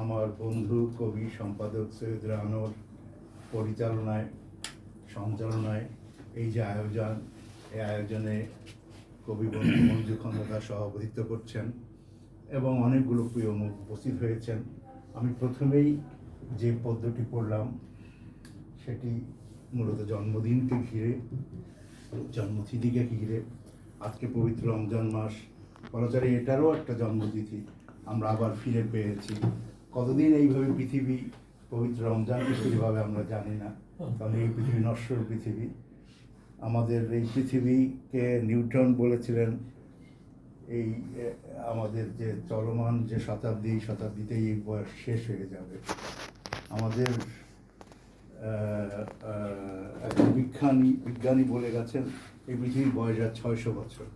আমার বন্ধু, কবি, সম্পাদক সৈয়দ রানোর পরিচালনায়, সঞ্চালনায় এই যে আয়োজন, এই আয়োজনে কবি বন্ধু মঞ্জু খন্দকার সভাপতিত্ব করছেন এবং অনেকগুলো প্রিয় মুখ উপস্থিত হয়েছেন। আমি প্রথমেই যে পদ্যটি পড়লাম, সেটি মূলত জন্মদিনকে ঘিরে, জন্মতিথিকে ঘিরে, আজকে পবিত্র রমজান মাস। বলাচারে এটারও একটা জন্মতিথি, আমরা আবার ফিরে পেয়েছি। কতদিন এইভাবে পৃথিবী পবিত্র রমজানকে সেইভাবে আমরা জানি না। কারণ এই পৃথিবী নশ্বর পৃথিবী। আমাদের এই পৃথিবীকে নিউটন বলেছিলেন। এই আমাদের যে চলমান যে শতাব্দী শতাব্দীতেই এই বয়স শেষ হয়ে যাবে। আমাদের একজন বিজ্ঞানী বিজ্ঞানী বলে গেছেন, এই পৃথিবীর বয়স আর ছয়শো বছর।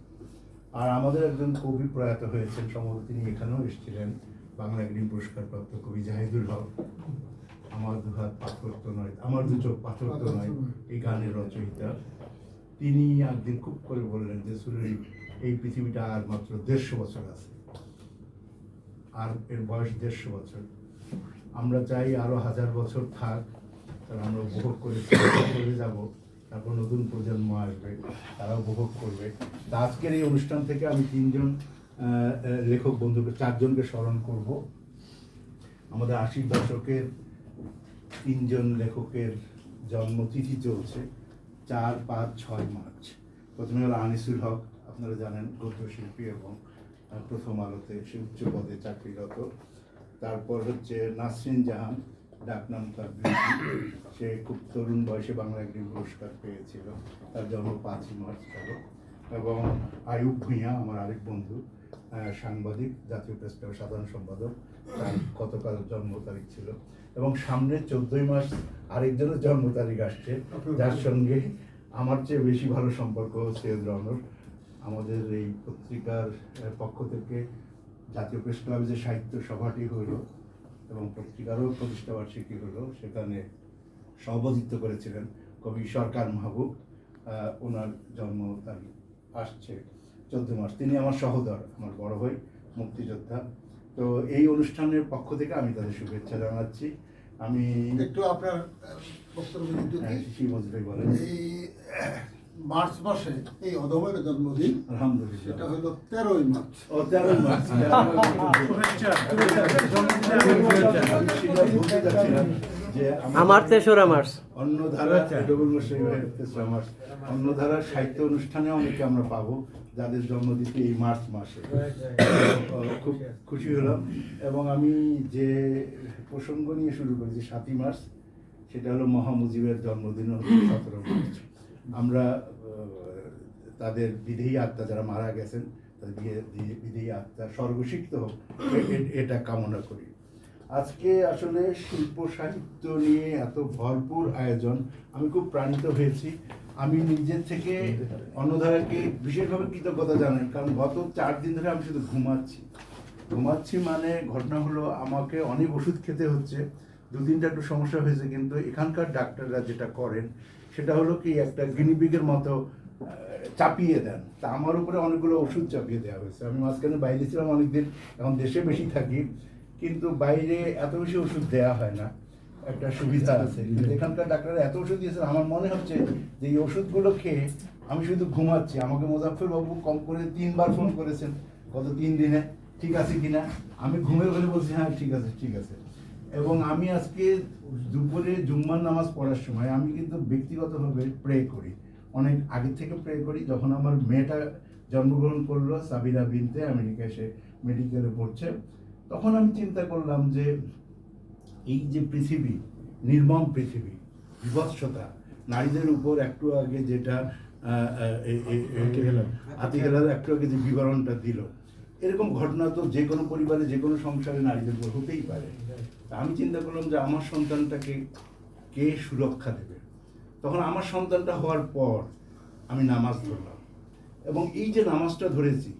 আর আমাদের একজন কবি প্রয়াত হয়েছেন, সম্ভবত তিনি এখানেও এসেছিলেন। বাংলা একাডেমি পুরস্কারপ্রাপ্ত কবি জাহিদুল হক। আমার দুহাত পাথর তো নয় আমার দু চোখ পাথর তো নয় এই গানের রচয়িতা। তিনি একদিন খুব করে বললেন যে সুরের এই পৃথিবীটা আর মাত্র দেড়শো বছর আছে। আর এর বয়স দেড়শো বছর। আমরা চাই আরও হাজার বছর থাক কারণ আমরা উপভোগ করে চলে যাব। তারপর নতুন প্রজন্ম আসবে তারা উপভোগ করবে। তা আজকের এই অনুষ্ঠান থেকে আমি তিনজন লেখক বন্ধুকে চারজনকে স্মরণ করব। আমাদের আশির দশকের তিনজন লেখকের জন্মতিথি চলছে চার, পাঁচ, ছয় মার্চ। প্রথমে হলো আনিসুল হক, আপনারা জানেন গদ্যশিল্পী এবং প্রথম আলোতে সে উচ্চ পদে চাকরিরত। তারপর হচ্ছে নাসরিন জাহান ডাকনাম তার সে খুব তরুণ বয়সে বাংলা একাডেমি পুরস্কার পেয়েছিল। তার জন্ম পাঁচই মার্চ গেল এবং আয়ুব ভূঁইয়া, আমার আরেক বন্ধু সাংবাদিক জাতীয় প্রেস ক্লাবের সাধারণ সম্পাদক। তার গতকাল জন্ম তারিখ ছিল। এবং সামনে চোদ্দই মাস আরেকজনের জন্ম তারিখ আসছে। যার সঙ্গে আমার চেয়ে বেশি ভালো সম্পর্ক সৈয়দ রনর আমাদের এই পত্রিকার পক্ষ থেকে জাতীয় প্রেস ক্লাবে যে সাহিত্য সভাটি হলো এবং পত্রিকারও প্রতিষ্ঠা বার্ষিকী হলো সেখানে সভাপতিত্ব করেছিলেন কবি সরকার মাহবুব। ওনার জন্ম তারিখ আসছে। চোদ্দ মাস। তিনি আমার সহোদর আমার বড় ভাই মুক্তিযোদ্ধা। তো এই অনুষ্ঠানের পক্ষ থেকে আমি তাদের শুভেচ্ছা জানাচ্ছি। আমি একটু আপনার বক্তব্য হ্যাঁ, বলেন? এই মার্চ মাসে এই অধমের জন্মদিন সেটা আলহামদুলিল্লাহ হলো তেরোই মার্চ। ও যে আমার তেসরা মার্চ। অন্যধারা ডবল তেসরা মাস অন্যধারার সাহিত্য অনুষ্ঠানে অনেকে আমরা পাবো। যাদের জন্মতিথি এই মার্চ মাসে। খুব খুশি হলাম। এবং আমি যে প্রসঙ্গ নিয়ে শুরু করেছি সাতই মার্চ সেটা হলো মহামুজিবের জন্মদিন সতেরো মার্চ। আমরা তাদের বিধেয়ী আত্মা যারা মারা গেছেন তাদের বিধেয়ী আত্মা স্বর্গসিক্ত হোক এটা কামনা করি। আজকে আসলে শিল্প সাহিত্য নিয়ে এত ভরপুর আয়োজন আমি খুব প্রাণিত হয়েছি। আমি নিজের থেকে অন্নধারাকে বিশেষভাবে কৃতজ্ঞতা জানাই, কারণ গত চার দিন ধরে আমি শুধু ঘুমাচ্ছি। ঘুমাচ্ছি মানে ঘটনা হলো আমাকে অনেক ওষুধ খেতে হচ্ছে দুদিনটা একটু সমস্যা হয়েছে, কিন্তু এখানকার ডাক্তাররা যেটা করেন, সেটা হলো কি একটা গিনিপিগের মতো চাপিয়ে দেন। তা আমার উপরে অনেকগুলো ওষুধ চাপিয়ে দেওয়া হয়েছে। আমি মাঝখানে বাইরে ছিলাম অনেকদিন, এখন দেশে বেশি থাকি, কিন্তু বাইরে এত বেশি ওষুধ দেওয়া হয় না। একটা সুবিধা আছে। কিন্তু এখানকার ডাক্তাররা এত ওষুধ দিয়েছেন আমার মনে হচ্ছে যে এই ওষুধগুলো খেয়ে আমি শুধু ঘুমাচ্ছি। আমাকে বাবু কম করে তিনবার ফোন করেছেন গত তিন দিনে ঠিক আছে কিনা? আমি ঘুমের ঘরে বলছি হ্যাঁ ঠিক আছে ঠিক আছে। এবং আমি আজকে দুপুরে জুম্মার নামাজ পড়ার সময় আমি কিন্তু ব্যক্তিগতভাবে প্রে করি। অনেক আগে থেকে প্রে করি। যখন আমার মেয়েটা জন্মগ্রহণ করল সাবিরা বিনতে আমেরিকা এসে মেডিকেলে পড়ছে তখন আমি চিন্তা করলাম যে এই যে পৃথিবী নির্মম পৃথিবী বিভৎসতা নারীদের উপর একটু আগে যেটা আতিকেলার একটু আগে যে বিবরণটা দিল এরকম ঘটনা তো যে কোনো পরিবারে যে কোনো সংসারে নারীদের উপর হতেই পারে। তা আমি চিন্তা করলাম যে আমার সন্তানটাকে কে সুরক্ষা দেবে? তখন আমার সন্তানটা হওয়ার পর আমি নামাজ ধরলাম। এবং এই যে নামাজটা ধরেছি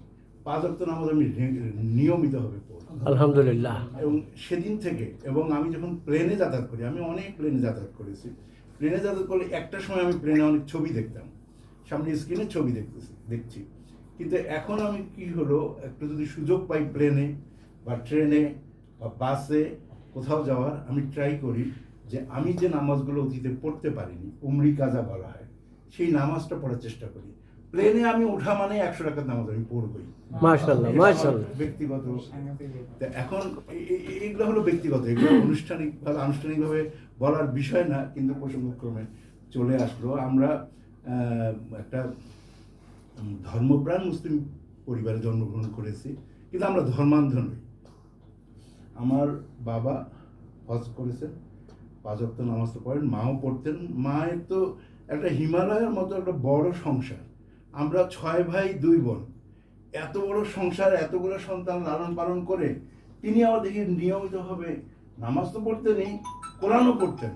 পাঁচ অক্ট নামাজ আমি রে- নিয়মিতভাবে আলহামদুলিল্লাহ। এবং সেদিন থেকে এবং আমি যখন প্লেনে যাতায়াত করি আমি অনেক প্লেনে যাতায়াত করেছি। প্লেনে যাতায়াত করলে একটা সময় আমি প্লেনে অনেক ছবি দেখতাম। সামনে স্ক্রিনে ছবি দেখতেছি দেখছি। কিন্তু এখন আমি কি হলো একটু যদি সুযোগ পাই প্লেনে বা ট্রেনে বা বাসে কোথাও যাওয়ার আমি ট্রাই করি যে আমি যে নামাজগুলো অতীতে পড়তে পারিনি উমরি কাজা বলা হয় সেই নামাজটা পড়ার চেষ্টা করি। প্লেনে আমি ওঠা মানে একশো টাকার নামাজ আমি পড়বই। মাশাল্লাহ মাশাল্লাহ ব্যক্তিগত। এখন এগুলো হলো ব্যক্তিগত। এগুলো আনুষ্ঠানিকভাবে আনুষ্ঠানিকভাবে বলার বিষয় না কিন্তু প্রসঙ্গক্রমে চলে আসলো। আমরা একটা ধর্মপ্রাণ মুসলিম পরিবারে জন্মগ্রহণ করেছি কিন্তু আমরা ধর্মান্ধ নই। আমার বাবা হজ করেছেন পাঁচ নামাজ তো পড়েন মাও পড়তেন। মায়ের তো একটা হিমালয়ের মতো একটা বড় সংসার। আমরা ছয় ভাই, দুই বোন। এত বড় সংসার, এতগুলো সন্তান লালন পালন করে তিনি দেখি নিয়মিতভাবে নামাজ তো পড়তেনই কোরআনও পড়তেন।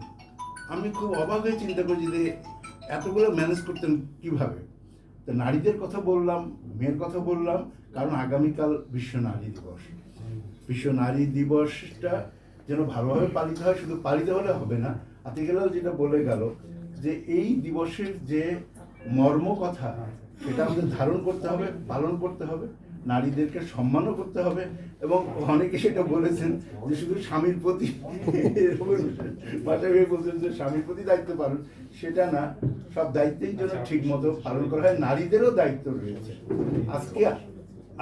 আমি খুব অবাক হয়ে চিন্তা করি যে এতগুলো ম্যানেজ করতেন কীভাবে? তো নারীদের কথা বললাম, মেয়ের কথা বললাম, কারণ আগামীকাল বিশ্ব নারী দিবস। বিশ্ব নারী দিবসটা যেন ভালোভাবে পালিত হয়, শুধু পালিত হলে হবে না আতিক হেলাল যেটা বলে গেল যে এই দিবসের যে মর্ম কথা সেটা আমাদের ধারণ করতে হবে, পালন করতে হবে, নারীদেরকে সম্মানও করতে হবে এবং অনেকে সেটা বলেছেন যে শুধু স্বামীর প্রতি বাসায় বলছেন যে স্বামীর প্রতি দায়িত্ব পালন, সেটা না, সব দায়িত্বের জন্য ঠিক মতো পালন করা হয়, নারীদেরও দায়িত্ব রয়েছে। আজকে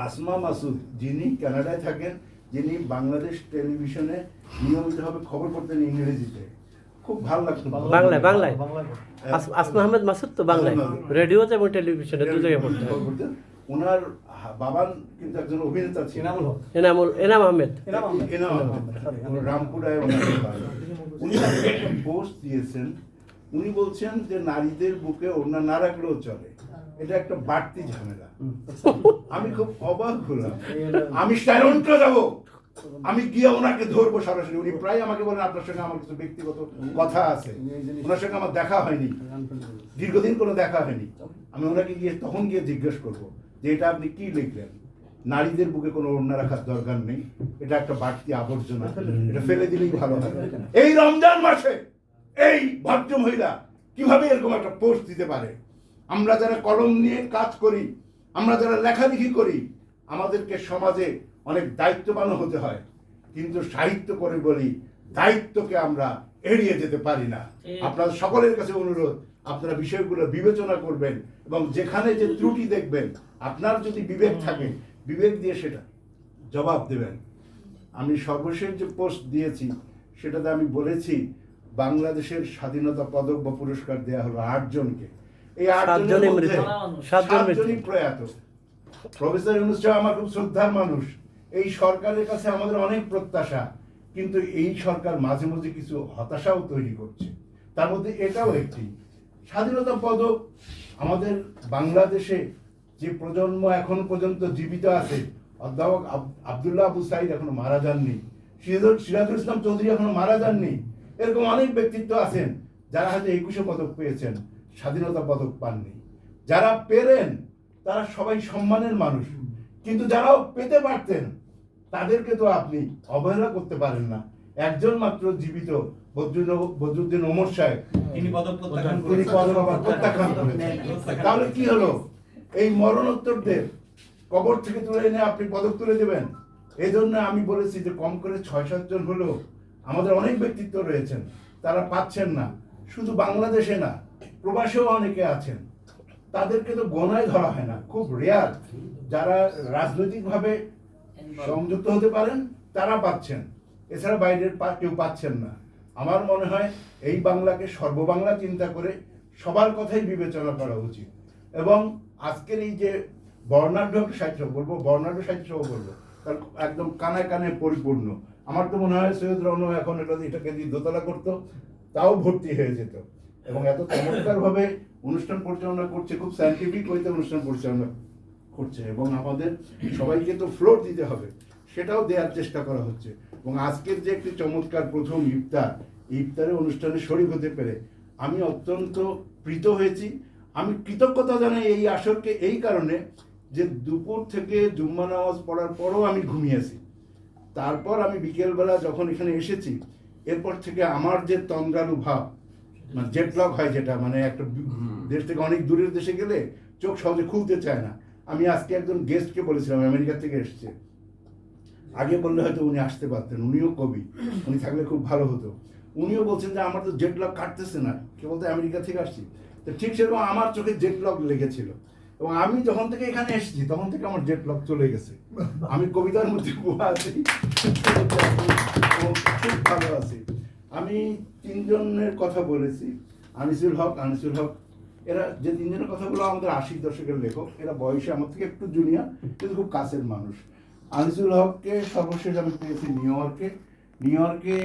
আসমা মাসুদ যিনি কানাডায় থাকেন, যিনি বাংলাদেশ টেলিভিশনে নিয়মিতভাবে খবর পড়তেন ইংরেজিতে। খুব ভালো লাগতো বাংলায় বাংলায়। আসমা আহমেদ মাসুদ তো বাংলায়। রেডিওতে এবং টেলিভিশনে দু জায়গায় পড়তে হয়। ওনার বাবান কিন্তু একজন অভিনেতা ছিলেন। এনামুল এনাম আহমেদ। এনাম আহমেদ। উনি রামপুরায় উনি একটা পোস্ট দিয়েছেন। উনি বলছেন যে নারীদের বুকে ওনার না রাখলেও চলে। এটা একটা বাড়তি ঝামেলা। আমি খুব অবাক হলাম। আমি টরন্টো যাব। আমি গিয়ে ওনাকে ধরবো সরাসরি। উনি প্রায় আমাকে বলেন আপনার সঙ্গে আমার কিছু ব্যক্তিগত কথা আছে। ওনার সঙ্গে আমার দেখা হয়নি। দীর্ঘদিন কোনো দেখা হয়নি। আমি ওনাকে গিয়ে তখন গিয়ে জিজ্ঞেস করব যে এটা আপনি কি লিখলেন? নারীদের বুকে কোনো ওড়না রাখার দরকার নেই। এটা একটা বাড়তি আবর্জনা। এটা ফেলে দিলেই ভালো হয় এই রমজান মাসে এই ভদ্র মহিলা কীভাবে এরকম একটা পোস্ট দিতে পারে? আমরা যারা কলম নিয়ে কাজ করি আমরা যারা লেখালেখি করি আমাদেরকে সমাজে অনেক দায়িত্ববান হতে হয়। কিন্তু সাহিত্য করে বলি দায়িত্বকে আমরা এড়িয়ে যেতে পারি না। আপনাদের সকলের কাছে অনুরোধ আপনারা বিষয়গুলো বিবেচনা করবেন এবং যেখানে যে ত্রুটি দেখবেন আপনার যদি বিবেক থাকে বিবেক দিয়ে সেটা জবাব দেবেন। আমি সর্বশেষ যে পোস্ট দিয়েছি সেটাতে আমি বলেছি বাংলাদেশের স্বাধীনতা পদক বা পুরস্কার দেওয়া হলো আটজনকে। এই আটজনের মধ্যে। সাতজনই প্রয়াত। প্রফেসর ইউনুস আমার খুব শ্রদ্ধার মানুষ। এই সরকারের কাছে আমাদের অনেক প্রত্যাশা, কিন্তু এই সরকার মাঝে মাঝে কিছু হতাশাও তৈরি করছে। তার মধ্যে এটাও একটি। স্বাধীনতা পদক আমাদের বাংলাদেশে যে প্রজন্ম এখন পর্যন্ত জীবিত আছে, অধ্যাপক আব- আব্দুল্লাহ আবু সাইদ এখনও মারা যাননি সিরাজুল ইসলাম চৌধুরী এখনও মারা যাননি। এরকম অনেক ব্যক্তিত্ব আছেন যারা হয়তো একুশে পদক পেয়েছেন, স্বাধীনতা পদক পাননি। যারা পেরেন, তারা সবাই সম্মানের মানুষ। কিন্তু যারাও পেতে পারতেন তাদেরকে তো আপনি অবহেলা করতে পারেন না। একজন মাত্র জীবিত বদরুদ্দিন ওমর সাহেব। তিনি প্রত্যাখ্যান করেছেন। তাহলে কি হলো? এই মরণোত্তরদের কবর থেকে তুলে এনে আপনি পদক তুলে দেবেন? এই জন্য আমি বলেছি যে কম করে ছয় সাতজন হলেও আমাদের অনেক ব্যক্তিত্ব রয়েছেন। তারা পাচ্ছেন না। শুধু বাংলাদেশে না প্রবাসেও অনেকে আছেন। তাদেরকে তো গণায় ধরা হয় না। খুব রেয়ার যারা রাজনৈতিকভাবে সংযুক্ত হতে পারেন, তারা পাচ্ছেন। এছাড়া বাইরের কেউ পাচ্ছেন না। আমার মনে হয় এই বাংলাকে সর্ববাংলা চিন্তা করে সবার কথাই বিবেচনা করা উচিত। এবং আজকের এই যে বর্ণাঢ্য সাহিত্য বলব, বর্ণাঢ্য সাহিত্য বলব, তার একদম কানায় কানে পরিপূর্ণ। আমার তো মনে হয় সৈয়দ রনু এখন এটা এটাকে দিয়ে দোতলা করতো, তাও ভর্তি হয়ে যেত। এবং এত চমৎকার ভাবে অনুষ্ঠান পরিচালনা করছে, খুব সায়েন্টিফিক ওয়েতে অনুষ্ঠান পরিচালনা করছে এবং আমাদের সবাইকে তো ফ্লোর দিতে হবে, সেটাও দেওয়ার চেষ্টা করা হচ্ছে। এবং আজকের যে একটি চমৎকার প্রথম ইফতার, এই ইফতারের অনুষ্ঠানে শরীর হতে পেরে আমি অত্যন্ত প্রীত হয়েছি। আমি কৃতজ্ঞতা জানাই এই আসরকে এই কারণে যে দুপুর থেকে জুম্মা নামাজ পড়ার পরও আমি ঘুমিয়েছি তারপর আমি বিকেলবেলা যখন এখানে এসেছি, এরপর থেকে আমার যে তন্দ্রালু ভাব মানে জেটলক হয় যেটা মানে একটা দেশ থেকে অনেক দূরের দেশে গেলে চোখ সহজে খুলতে চায় না। আমি আজকে একজন গেস্টকে বলেছিলাম, আমেরিকা থেকে এসছে। আগে বললে হয়তো উনি আসতে পারতেন, উনিও কবি, উনি থাকলে খুব ভালো হতো। উনিও বলছেন যে, আমার তো জেট লক কাটতেছে না কে তো আমেরিকা থেকে আসছি। তো ঠিক সেরকম আমার চোখে জেট লগ লেগেছিল। এবং আমি যখন থেকে এখানে এসেছি, তখন থেকে আমার জেট লগ চলে গেছে। আমি কবিতার মধ্যে আছি। খুব ভালো আছি। আমি তিনজনের কথা বলেছি, আনিসুল হক আনিসুল হক এরা যে তিনজনের কথা আমাদের আশি দশকের লেখক, এরা বয়সে আমার থেকে একটু জুনিয়র কিন্তু খুব কাছের মানুষ। আনিসুল হককে সর্বশেষ আমি পেয়েছি নিউ ইয়র্কে। নিউ ইয়র্কে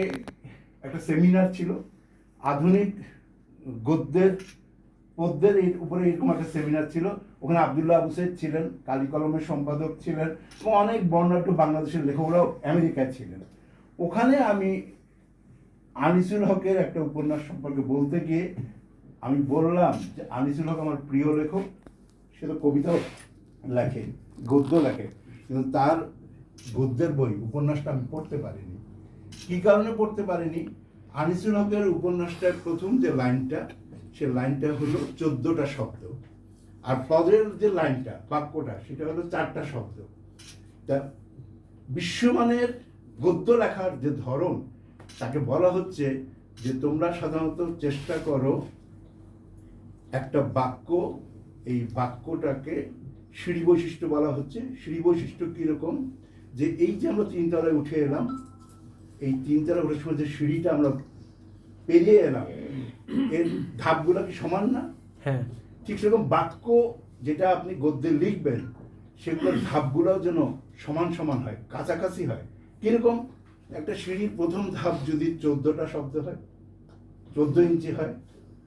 একটা সেমিনার ছিল, আধুনিক গদ্যের, পদ্যের এর উপরে এরকম একটা সেমিনার ছিল। ওখানে আবদুল্লাহ আবু সৈয়দ ছিলেন, কালী কলমের সম্পাদক ছিলেন, এবং অনেক বর্ণাঢ্য বাংলাদেশের লেখকরাও আমেরিকায় ছিলেন। ওখানে আমি আনিসুল হকের একটা উপন্যাস সম্পর্কে বলতে গিয়ে আমি বললাম যে আনিসুল হক আমার প্রিয় লেখক, সে তো কবিতাও লেখে, গদ্য লেখে, কিন্তু তার গদ্যের বই, উপন্যাসটা আমি পড়তে পারিনি। কী কারণে পড়তে পারিনি? আনিসুল হকের উপন্যাসটার প্রথম যে লাইনটা, সে লাইনটা হলো চোদ্দটা শব্দ। আর পদের যে লাইনটা, বাক্যটা, সেটা হলো চারটা শব্দ। তা বিশ্বমানের গদ্য লেখার যে ধরন, তাকে বলা হচ্ছে যে তোমরা সাধারণত চেষ্টা করো একটা বাক্য এই বাক্যটাকে সিঁড়ি বৈশিষ্ট্য বলা হচ্ছে। সিঁড়ি বৈশিষ্ট্য কীরকম যে এই যে আমরা তিনতলায় উঠে এলাম এই তিনতলায় ওঠার সময় যে সিঁড়িটা আমরা পেরিয়ে এলাম এর ধাপগুলো কি সমান না? হ্যাঁ। ঠিক সেরকম বাক্য যেটা আপনি গদ্যে লিখবেন সেগুলোর ধাপগুলোও যেন সমান সমান হয় কাছাকাছি হয়। কীরকম? একটা সিঁড়ির প্রথম ধাপ যদি চোদ্দটা শব্দ হয় চোদ্দ ইঞ্চি হয়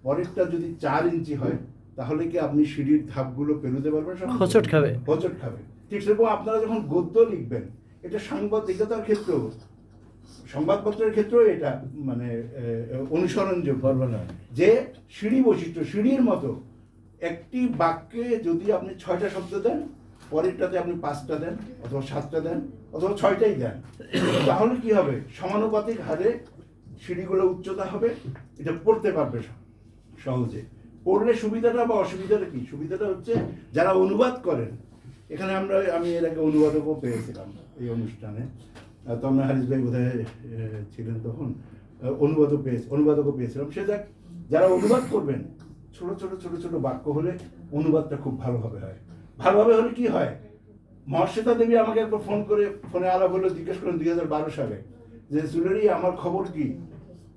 পরেরটা যদি চার ইঞ্চি হয় তাহলে কি আপনি সিঁড়ির ধাপগুলো পেরোতে পারবেন? হোঁচট খাবে। হোঁচট খাবে। ঠিক সেরকম আপনারা যখন গদ্য লিখবেন এটা সাংবাদিকতার ক্ষেত্রেও সংবাদপত্রের ক্ষেত্রেও এটা মানে অনুসরণযোগ্য। যে সিঁড়ি বৈশিষ্ট্য সিঁড়ির মতো একটি বাক্যে যদি আপনি ছয়টা শব্দ দেন পরেরটাতে আপনি পাঁচটা দেন অথবা সাতটা দেন অথবা ছয়টাই দেন তাহলে কি হবে? সমানুপাতিক হারে সিঁড়িগুলো উচ্চতা হবে এটা পড়তে পারবে সহজে। পড়লে সুবিধাটা বা অসুবিধাটা কি? সুবিধাটা হচ্ছে যারা অনুবাদ করেন, এখানে আমরা, আমি এর আগে অনুবাদকও পেয়েছিলাম এই অনুষ্ঠানে। তমনা হারিস ভাই বোধহয় ছিলেন তখন। অনুবাদও পেয়েছি অনুবাদকও পেয়েছিলাম। সে যাক, যারা অনুবাদ করবেন, ছোট ছোট ছোট ছোট বাক্য হলে অনুবাদটা খুব ভালোভাবে হয়। ভালোভাবে হলে কি হয়? মহর্ষিতা দেবী আমাকে একবার ফোন করে, ফোনে আলাপ হলো, জিজ্ঞেস করেন দুই হাজার বারো সালে, যে, সুলেরি, আমার খবর কি?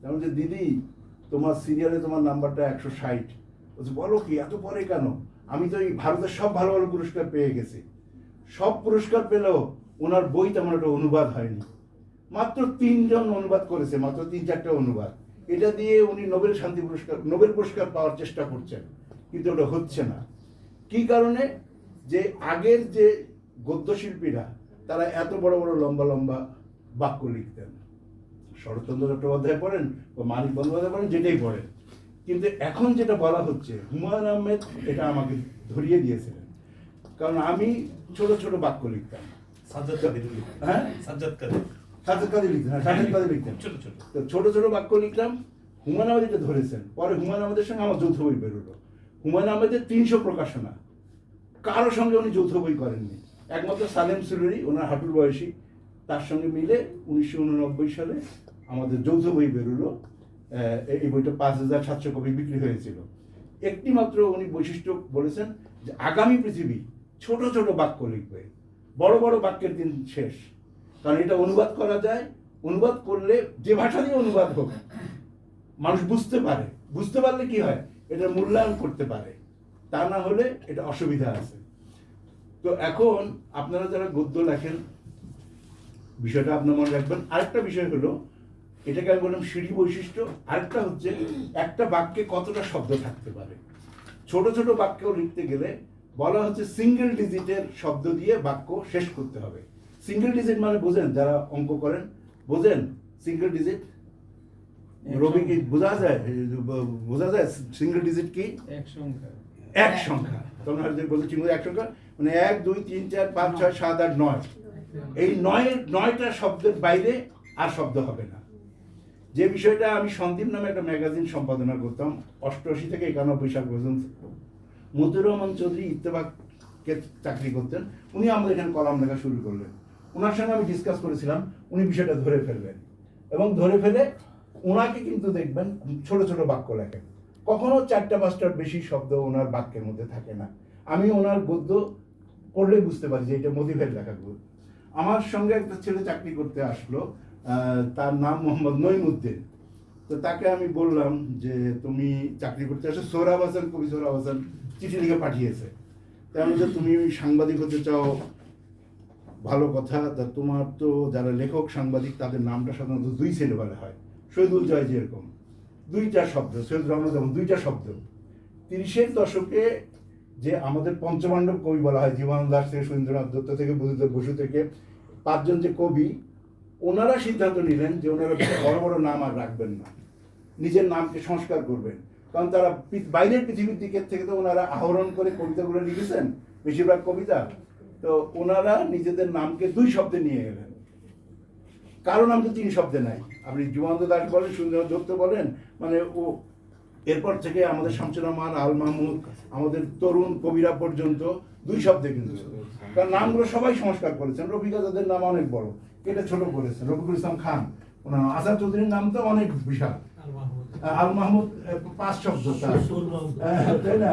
আমি যে দিদি তোমার সিরিয়ালে তোমার নাম্বারটা একশো ষাট। বলছে, বলো কি, এত পরে কেন? আমি তো এই ভারতের সব ভালো ভালো পুরস্কার পেয়ে গেছি। সব পুরস্কার পেলেও ওনার বই তেমন একটা অনুবাদ হয়নি। মাত্র তিনজন অনুবাদ করেছে, মাত্র তিন চারটা অনুবাদ। এটা দিয়ে উনি নোবেল শান্তি পুরস্কার, নোবেল পুরস্কার পাওয়ার চেষ্টা করছেন, কিন্তু ওটা হচ্ছে না। কি কারণে? যে আগের যে গদ্যশিল্পীরা, তারা এত বড় বড় লম্বা লম্বা বাক্য লিখতেন। শরৎচন্দ্র চট্টোপাধ্যায় পড়েন বা মানিক বন্দ্যোপাধ্যায় পড়েন যেটাই পড়েন। কিন্তু এখন যেটা বলা হচ্ছে হুমায়ুন আহমেদ এটা আমাকে ধরিয়ে দিয়েছিলেন। কারণ আমি ছোট ছোট বাক্য লিখতাম। সাজ্জাদ কাদের হ্যাঁ? সাজ্জাদ কাদের? সাজেদ কাদের লিখতেন হ্যাঁ কাদের ছোট ছোট। তো ছোট ছোট বাক্য লিখলাম হুমায়ুন আহমেদ এটা ধরেছেন। পরে হুমায়ুন আহমেদের সঙ্গে আমার যৌথ বই বেরোলো। হুমায়ুন আহমেদের তিনশো প্রকাশনা। কারোর সঙ্গে উনি যৌথ বই করেননি। একমাত্র সালেম সুলুরি ওনার হাঁটুর বয়সী তার সঙ্গে মিলে উনিশশো উননব্বই সালে আমাদের যৌথ বই বেরোলো এই বইটা পাঁচ হাজার সাতশো কপি বিক্রি হয়েছিল। একটি মাত্র উনি বৈশিষ্ট্য বলেছেন যে আগামী পৃথিবী ছোট ছোট বাক্য লিখবে, বড় বড় বাক্যের দিন শেষ। কারণ এটা অনুবাদ করা যায়, অনুবাদ করলে যে ভাষা দিয়ে অনুবাদ হোক, মানুষ বুঝতে পারে। বুঝতে পারলে কি হয়? এটা মূল্যায়ন করতে পারে। তা না হলে এটা অসুবিধা আছে। তো এখন আপনারা যারা গদ্য লেখেন, বিষয়টা আপনার মনে রাখবেন। আরেকটা বিষয় হলো এটাকে আমি বললাম সিঁড়ি বৈশিষ্ট্য। আরেকটা হচ্ছে একটা বাক্যে কতটা শব্দ থাকতে পারে। ছোট ছোট বাক্য লিখতে গেলে বলা হচ্ছে সিঙ্গেল ডিজিটের শব্দ দিয়ে বাক্য শেষ করতে হবে। সিঙ্গেল ডিজিট মানে বোঝেন যারা অঙ্ক করেন বোঝেন সিঙ্গেল ডিজিট রবি কি বোঝা যায়? বোঝা যায় সিঙ্গেল ডিজিট কি? এক সংখ্যা। এক সংখ্যা তোমরা যে বলছো এক সংখ্যা? মানে এক দুই তিন চার পাঁচ ছয় সাত আট নয়। এই নয় নয়টা শব্দের বাইরে আর শব্দ হবে না। যে বিষয়টা আমি সন্দীপ নামে একটা ম্যাগাজিন সম্পাদনা করতাম, অষ্টআশি থেকে একানব্বই সাল পর্যন্ত। রহমান চৌধুরী ইত্তেফাককে চাকরি করতেন, উনি আমাদের এখানে কলাম লেখা শুরু করলেন। ওনার সঙ্গে আমি ডিসকাস করেছিলাম, উনি বিষয়টা ধরে ফেলবেন এবং ধরে ফেলে ওনাকে কিন্তু দেখবেন ছোট ছোট বাক্য লেখেন। কখনো চারটা পাঁচটার বেশি শব্দ ওনার বাক্যের মধ্যে থাকে না। আমি ওনার গদ্য পড়লেই বুঝতে পারি যে এটা মদিফের লেখা গদ্য আমার সঙ্গে একটা ছেলে চাকরি করতে আসলো তার নাম মোহাম্মদ নইমুদ্দিন তো তাকে আমি বললাম যে, তুমি চাকরি করতে আসো। সোহরাব হাসান, কবি সোহরাব হাসান চিঠি লিখে পাঠিয়েছে। তেমন যে তুমি সাংবাদিক হতে চাও? ভালো কথা। তা তোমার তো যারা লেখক, সাংবাদিক, তাদের নামটা সাধারণত দুই ছেলেবেলা হয়। শহীদুল জয় যেরকম দুইটা শব্দ সৈয়দ রহমান যেমন দুইটা শব্দ। তিরিশের দশকে যে আমাদের পঞ্চমাণ্ডব কবি বলা হয় জীবন দাস থেকে সুরেন্দ্রনাথ দত্ত থেকে বুদ্ধদেব বসু থেকে, পাঁচজন যে কবি ওনারা সিদ্ধান্ত নিলেন যে ওনারা বড় বড় নাম আর রাখবেন না। নিজের নামকে সংস্কার করবেন। কারণ তারা বাইরের পৃথিবীর দিকের থেকে তো ওনারা আহরণ করে কবিতাগুলো লিখেছেন, বেশিরভাগ কবিতা। তো ওনারা নিজেদের নামকে দুই শব্দে নিয়ে গেলেন। কারও নাম তো তিন শব্দে নাই। আপনি জীবন্ত দাস বলেন সুন্দর দত্ত বলেন মানে ও এরপর থেকে আমাদের শামসুর রহমান, আল মাহমুদ, আমাদের তরুণ কবিরা পর্যন্ত দুই শব্দে কিন্তু। কারণ নামগুলো সবাই সংস্কার করেছেন। রফিকা তাদের নাম অনেক বড়। এটা ছোট করেছে রফিকুল ইসলাম খান। ওনার আসাদ চৌধুরীর নাম তো অনেক বিশাল। আল মাহমুদ। পাঁচ শব্দ হ্যাঁ, তাই না?